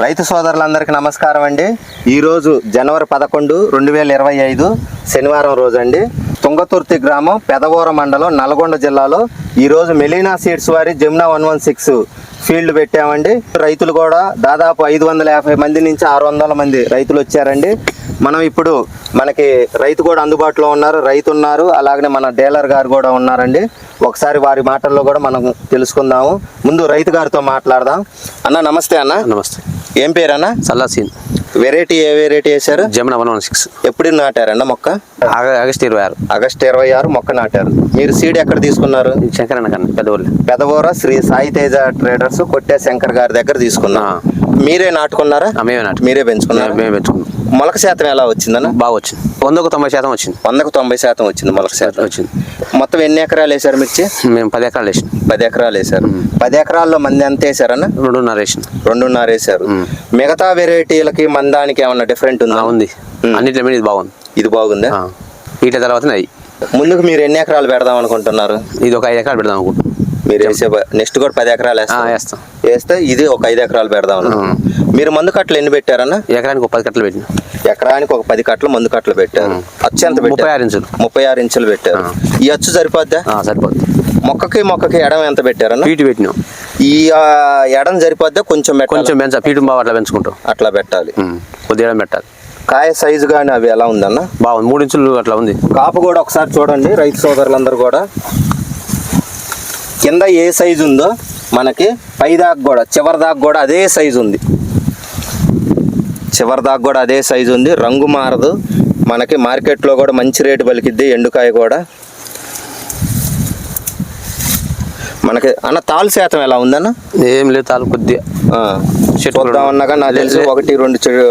రైతు సోదరులందరికీ నమస్కారం అండి. ఈరోజు జనవరి పదకొండు రెండు వేల ఇరవై ఐదు శనివారం రోజు అండి తుంగతుర్తి గ్రామం పెదవూర మండలం నల్గొండ జిల్లాలో ఈరోజు మెలీనా సీడ్స్ వారి Jamuna one one six field పెట్టామండి. రైతులు కూడా దాదాపు ఐదు వందల యాభై మంది నుంచి ఆరు వందల మంది రైతులు వచ్చారండి. మనం ఇప్పుడు మనకి రైతు కూడా అందుబాటులో ఉన్నారు రైతు ఉన్నారు అలాగనే మన డీలర్ గారు కూడా ఉన్నారండి. ఒకసారి వారి మాటల్లో కూడా మనం తెలుసుకుందాము. ముందు రైతు గారితో మాట్లాడదాం. అన్న నమస్తే అన్న. నమస్తే. ఏం పేరు అన్న సల్లాసీన్. వెరైటీ ఏ వెరైటీ వేశారు? జమున వన్ వన్ సిక్స్ ఎప్పుడు నాటారన్న మొక్క? ఆగస్ట్ ఇరవై ఆరు. ఆగస్ట్ ఇరవై ఆరు మొక్క నాటారు. మీరు సీడ్ ఎక్కడ తీసుకున్నారు? శంకరన్న కన్నా పెద్దవాళ్ళు. పెదవోర? శ్రీ సాయి తేజ ట్రేడర్స్ కొట్టే శంకర్ గారి దగ్గర తీసుకున్నారు. మీరే నాటుకున్నారా? మేమే నాటు మీరే పెంచుకున్నారు? మేమే పెంచుకున్నాం. మొలక శాతం ఎలా వచ్చిందన్న? బాగా వచ్చింది. వందకు తొంభై శాతం వచ్చింది. వందకు తొంభై శాతం వచ్చింది మొలక శాతం వచ్చింది. మొత్తం ఎన్ని ఎకరాలు వేశారు మిర్చి? మేము పది ఎకరాలు వేసినాం. పది ఎకరాలు వేశారు. పది ఎకరాల్లో మంది ఎంత వేశారన్న? రెండున్నర వేసిన. రెండున్నర వేశారు. మిగతా వెరైటీలకి మందానికి ఏమన్నా డిఫరెంట్ ఉందా? ఉంది. అన్నింటి మీద ఇది బాగుంది. ఇది బాగుందా. వీటి తర్వాత ముందుకు మీరు ఎన్ని ఎకరాలు పెడదాం అనుకుంటున్నారు? ఇది ఒక ఐదు ఎకరాలు పెడదాం అనుకుంటున్నాం. మీరు వేసే నెక్స్ట్ కూడా పది ఎకరాలు వేస్తాం. వేస్తే. ఇది ఒక ఐదు ఎకరాలు పెడదాం. మీరు మందు కట్టలు ఎన్ని పెట్టారన్న? ఎకరానికి ఒక పది కట్టలు పెట్టినాం. ఎకరానికి ఒక పది కట్టలు మందు కట్టలు పెట్టారు. అచ్చు ఎంత ముప్పై పెట్టారు ఆరు ఇంచులు. ముప్పై ఆరు ఇంచులు పెట్టారు. ఈ అచ్చు సరిపోద్దా? ఆ, సరిపోతుంది మొక్కకి మొక్కకి ఎడం ఎంత పెట్టారన్న? పీటు పెట్టినాం. ఈ ఎడం సరిపోద్దా? కొంచెం కొంచెం పెంచా పీటు బాగా అట్లా పెంచుకుంటాం. అట్లా పెట్టాలి. కొద్దిగా పెట్టాలి. కాయ సైజు కానీ అవి ఎలా ఉందన్న? బాగుంది. మూడు ఇంచులు అట్లా ఉంది. కాపు కూడా ఒకసారి చూడండి రైతు సోదరులందరూ కూడా. కింద ఏ సైజు ఉందో మనకి పై దాకా కూడా చివరి దాకా కూడా అదే సైజు ఉంది. చివరి దాకా కూడా అదే సైజు ఉంది. రంగు మారదు. మనకి మార్కెట్లో కూడా మంచి రేటు పలికిద్ది ఎండుకాయ కూడా. మనకి అన్న తాలు శాతం ఎలా ఉందన్న? ఏం లేదు తాలు కొద్దిగా చెట్టు నాకు తెలిసి ఒకటి రెండు చెడు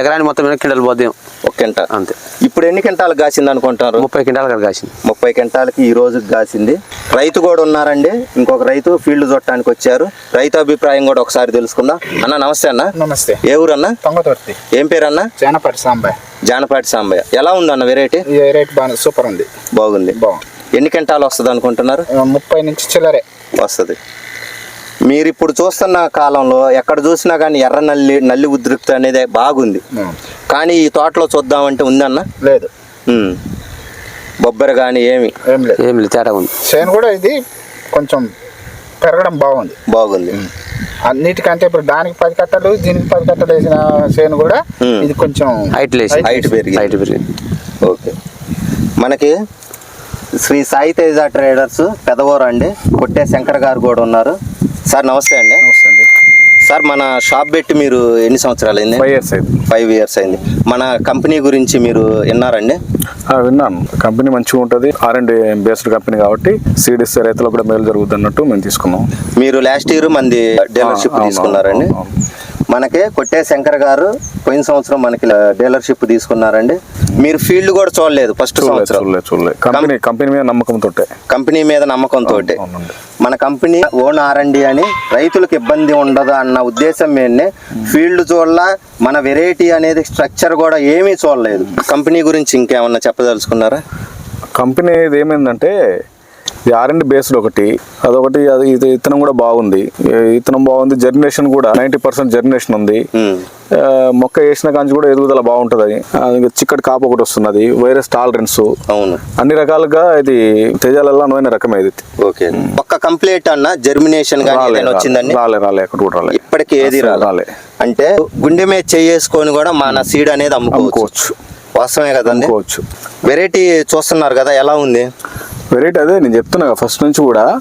ఎకరానికి మొత్తం కింటాలు పోద్దాం. ఒక కింటాల్ అంతే. ఇప్పుడు ఎన్ని కింటాలు కాసింది అనుకుంటారు? ముప్పై కింటాలు అక్కడ కాసింది. ముప్పై క్వింటాలకి ఈ రోజు కాసింది. రైతు కూడా ఉన్నారండి. ఇంకొక రైతు ఫీల్డ్ చూడటానికి వచ్చారు. రైతు అభిప్రాయం కూడా ఒకసారి తెలుసుకుందాం. అన్న నమస్తే అన్న. నమస్తే. ఏ ఊరు అన్న తొంగతుర్తి. ఏం పేరు అన్న జానపటి సాంబాయ్ జానపాటి సాంబయ్య. ఎలా ఉంది అన్న వెరైటీ ఈ రేట్ బాగా సూపర్ ఉంది. బాగుంది. బాగుంది. ఎన్ని క్వింటాలు వస్తుంది అనుకుంటున్నారు? ముప్పై నుంచి చిల్లరే. వస్తుంది. మీరు ఇప్పుడు చూస్తున్న కాలంలో ఎక్కడ చూసినా కానీ ఎర్ర నల్లి నల్లి ఉద్రిక్త అనేది బాగుంది. కానీ ఈ తోటలో చూద్దామంటే ఉందన్న? లేదు. బొబ్బరి కానీ ఏమి? ఏం లేదు. ఏం లేదు తేడా ఉంది. చేను కూడా ఇది కొంచెం పెరగడం బాగుంది. బాగుంది. అన్నిటికంటే ఇప్పుడు దానికి పది కట్టలు దీనికి పది కట్టలు వేసిన చేను కూడా. ఇది కొంచెం హైట్ లేసి హైట్ పెరిగింది. హైట్ పెరిగింది. ఓకే. మనకి శ్రీ సాయి తేజ ట్రేడర్స్ పెదవూరు అండి. కొట్టే శంకర్ గారు కూడా ఉన్నారు. సార్ నమస్తే అండి. నమస్తే అండి. సార్ మన షాప్ పెట్టి మీరు ఎన్ని సంవత్సరాలు అయింది? ఫైవ్ ఇయర్స్ అయింది. ఫైవ్ ఇయర్స్ అయింది. మన కంపెనీ గురించి మీరు విన్నారండి విన్నాను. కంపెనీ మంచిగా ఉంటుంది. ఆర్ అండ్ బేస్డ్ కంపెనీ కాబట్టి సీడ్ ఇస్తే రైతులకు కూడా మేలు జరుగుతుంది అన్నట్టు మేము తీసుకున్నాం. మీరు లాస్ట్ ఇయర్ మంది డీలర్షిప్ తీసుకున్నారండి. మనకి కొట్టే శంకర్ గారు పోయిన సంవత్సరం మనకి డీలర్షిప్ తీసుకున్నారండి. మీరు ఫీల్డ్ కూడా చూడలేదు ఫస్ట్ సంవత్సరం. కంపెనీ కంపెనీ మీద నమ్మకంతో కంపెనీ మీద నమ్మకంతో అవునండి. మన కంపెనీ ఓన్ ఆర్ఎండి అని రైతులకు ఇబ్బంది ఉండదు అన్న ఉద్దేశం మీదనే ఫీల్డ్ చూడాల మన వెరైటీ అనేది స్ట్రక్చర్ కూడా ఏమీ చూడలేదు. కంపెనీ గురించి ఇంకేమన్నా చెప్పదలుచుకున్నారా? కంపెనీ ఏమైందంటే ఇది ఆర్ అండ్ బేస్డ్ ఒకటి అదొకటి అది ఇది ఇతనం కూడా బాగుంది. ఇతనం బాగుంది జర్మినేషన్ కూడా నైంటీ పర్సెంట్ జర్మినేషన్ ఉంది. ఆ, మొక్క వేసిన కాంచి కూడా ఎదుగుదల బాగుంటుంది. చిక్కటి కాపు ఒకటి వస్తున్నది వైరస్ టాలరెన్స్. అవును. అన్ని రకాలుగా ఇది తేజాలలో అనువైన రకమే ఇది. ఓకే. ఒక్క కంప్లీట్ అన్న జర్మినేషన్ వచ్చిందండి? రాలే రాలే ఎక్కడ కూడా రాలే. ఇప్పటికి ఏది రాలే. అంటే గుండె మీద చేసుకొని కూడా మన సీడ్ అనేది అమ్ముకోవచ్చు. వాస్తవమే కదండి? వెరైటీ చూస్తున్నారు కదా ఎలా ఉంది? వెరైటీ అదే నేను చెప్తున్నా ఫస్ట్ నుంచి కూడా.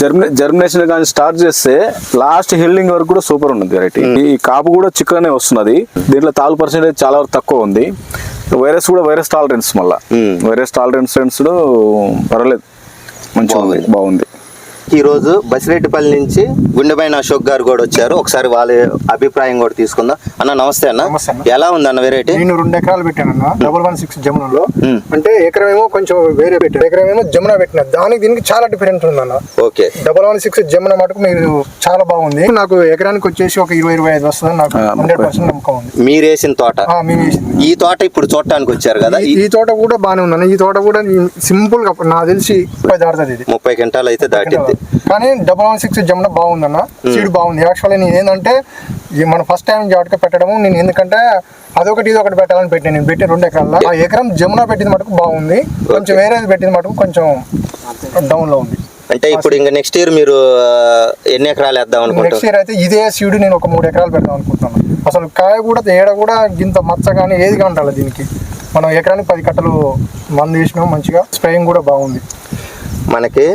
జర్మినే జర్మినేషన్ కానీ స్టార్ట్ చేస్తే లాస్ట్ హెల్డింగ్ వరకు కూడా సూపర్ ఉన్నది వెరైటీ ఈ కాపు కూడా చిక్కనే వస్తున్నది. దీంట్లో తాలు పర్సెంటేజ్ చాలా వరకు తక్కువ ఉంది. వైరస్ కూడా వైరస్ టాలరెన్స్ మళ్ళా. Hmm. వైరస్ టాలరెన్స్ పర్వాలేదు. మంచిగా ఉంది బాగుంది. బాగుంది ఈ రోజు బసిరెడ్డిపల్లి నుంచి గుండెపైన అశోక్ గారు కూడా వచ్చారు. ఒకసారి వాళ్ళ అభిప్రాయం కూడా తీసుకుందాం. అన్న నమస్తే అన్న. అన్న. ఎలా ఉంది అన్న వెరైటీ నేను రెండు ఎకరాలు పెట్టానన్న డబుల్ వన్ సిక్స్ జమునలో. అంటే ఎకరం ఏమో కొంచెం వేరే పెట్టాను ఎకరం ఏమో జమున పెట్టిన దానికి దీనికి చాలా డిఫరెంట్ ఉందన్న okay. Double one six Jamuna మటుకు మీరు చాలా బాగుంది. నాకు ఎకరానికి వచ్చేసి ఒక ఇరవై ఇరవై ఐదు వస్తుంది నాకు హండ్రెడ్. పర్సెంట్ నమ్మకం ఉంది. తోట? ఆ, మేము వేసింది. ఈ తోట ఇప్పుడు చూడటానికి వచ్చారు కదా? ఈ- తోట కూడా బాగానే ఉందన్న. ఈ తోట కూడా సింపుల్గా నాకు తెలిసి ముప్పై దాడుతుంది ఇది. ముప్పై క్వింటాలు అయితే దాటిద్ది. కానీ డబల్ వన్ సిక్స్ జమున బాగుందన్న. సీడ్ బాగుంది. యాక్చువల్లీ నేను ఏంటంటే మన ఫస్ట్ టైం జాటక పెట్టడము నేను ఎందుకంటే అదొకటి ఇది ఒకటి పెట్టాలని పెట్టాను నేను. పెట్టి రెండు ఎకరాల్లో. ఆ ఎకరం జమున పెట్టింది మటుకు బాగుంది. కొంచెం వేరేది పెట్టింది మటుకు కొంచెం డౌన్లో ఉంది. అంటే ఇప్పుడు ఇంకా నెక్స్ట్ ఇయర్ మీరు ఎన్ని ఎకరాలు వేద్దాం నెక్స్ట్ అనుకుంటారు ఇయర్ అయితే ఇదే సీడ్ నేను ఒక మూడు ఎకరాలు పెడదాం అనుకుంటున్నాను. అసలు కాయ కూడా ఏడ కూడా గింత మచ్చ కానీ ఏదిగా ఉండాలి దీనికి. మనం ఎకరానికి పది కట్టలు మందు వేసినాం మంచిగా. స్ప్రేయింగ్ కూడా బాగుంది. మనకి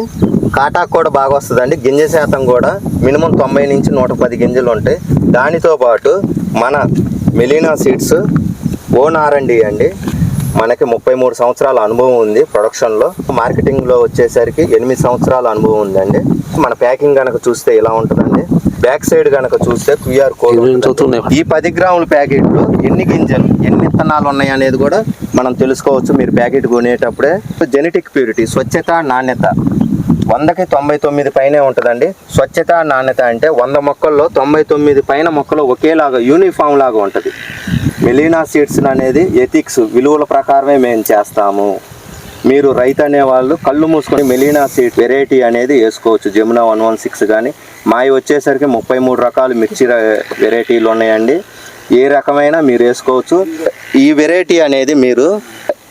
కాటాకు కూడా బాగా వస్తుందండి. గింజ శాతం కూడా మినిమం తొంభై నుంచి నూట పది గింజలు ఉంటాయి. దానితో పాటు మన మెలీనా సీడ్స్ ఓన్ ఆర్ఎండి అండి మనకి ముప్పై మూడు సంవత్సరాల అనుభవం ఉంది ప్రొడక్షన్లో. మార్కెటింగ్లో వచ్చేసరికి ఎనిమిది సంవత్సరాల అనుభవం ఉందండి. మన ప్యాకింగ్ కనుక చూస్తే ఇలా ఉంటుందండి? బ్యాక్ సైడ్ కనుక చూస్తే క్యూఆర్ కోడ్. ఈ పది గ్రాముల ప్యాకెట్లు ఎన్ని గింజలు ఎన్ని విత్తనాలు ఉన్నాయి అనేది కూడా మనం తెలుసుకోవచ్చు. మీరు ప్యాకెట్ కొనేటప్పుడే. జెనెటిక్ ప్యూరిటీ స్వచ్ఛత నాణ్యత. వందకి తొంభై తొమ్మిది పైనే ఉంటుందండి. స్వచ్ఛత నాణ్యత అంటే వంద మొక్కల్లో తొంభై తొమ్మిది పైన మొక్కలు ఒకేలాగా యూనిఫామ్ లాగా ఉంటుంది. మెలీనా సీడ్స్ అనేది ఎథిక్స్ విలువల ప్రకారమే మేము చేస్తాము. మీరు రైతు అనే వాళ్ళు కళ్ళు మూసుకొని మెలీనా సీడ్ వెరైటీ అనేది వేసుకోవచ్చు. జమునా వన్ వన్ సిక్స్ కానీ మావి వచ్చేసరికి ముప్పై మూడు రకాలు మిర్చి వెరైటీలు ఉన్నాయండి. ఏ రకమైన మీరు వేసుకోవచ్చు. ఈ వెరైటీ అనేది మీరు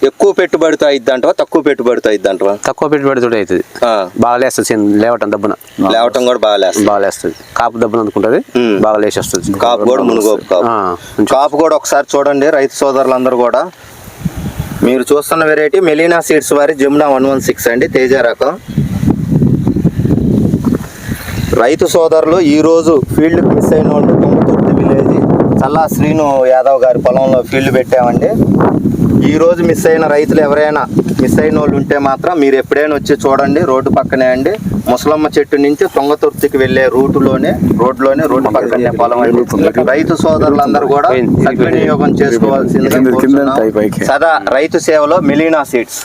ఎక్కువ పెట్టుబడితో అయిద్దంటవా? తక్కువ పెట్టుబడితో అయిద్దంటవా? తక్కువ పెట్టుబడి తోటి అవుతుంది బాగా లేస్తుంది లేవటం దబ్బున. లేవటం కూడా బాగా లేస్తుంది. బాగా లేస్తుంది. కాపు దబ్బున అందుకుంటుంది ఉమ్. బాగా లేచి వస్తుంది కాపు కూడా మునుగోపు కాపు. కాపు కూడా ఒకసారి చూడండి రైతు సోదరులందరూ కూడా. మీరు చూస్తున్న వెరైటీ మెలీనా సీడ్స్ వారి జమునా వన్ వన్ సిక్స్ అండి. తేజ రకం. రైతు సోదరులు ఈ రోజు ఫీల్డ్ మిస్ అయిన వాళ్ళు తుంగతుర్తి విలేజ్ చల్లా శ్రీను యాదవ్ గారి పొలంలో ఫీల్డ్ పెట్టామండి. ఈ రోజు మిస్ అయిన రైతులు ఎవరైనా మిస్ అయిన వాళ్ళు ఉంటే మాత్రం మీరు ఎప్పుడైనా వచ్చి చూడండి రోడ్డు పక్కనే అండి. ముసలమ్మ చెట్టు నుంచి తుంగతుర్తికి వెళ్ళే రూటులోనే రోడ్లోనే రోడ్డు పక్కనే పొలం అండి. రైతు సోదరులందరూ కూడా సద్వినియోగం పైకి. సదా రైతు సేవలో మెలీనా సీడ్స్.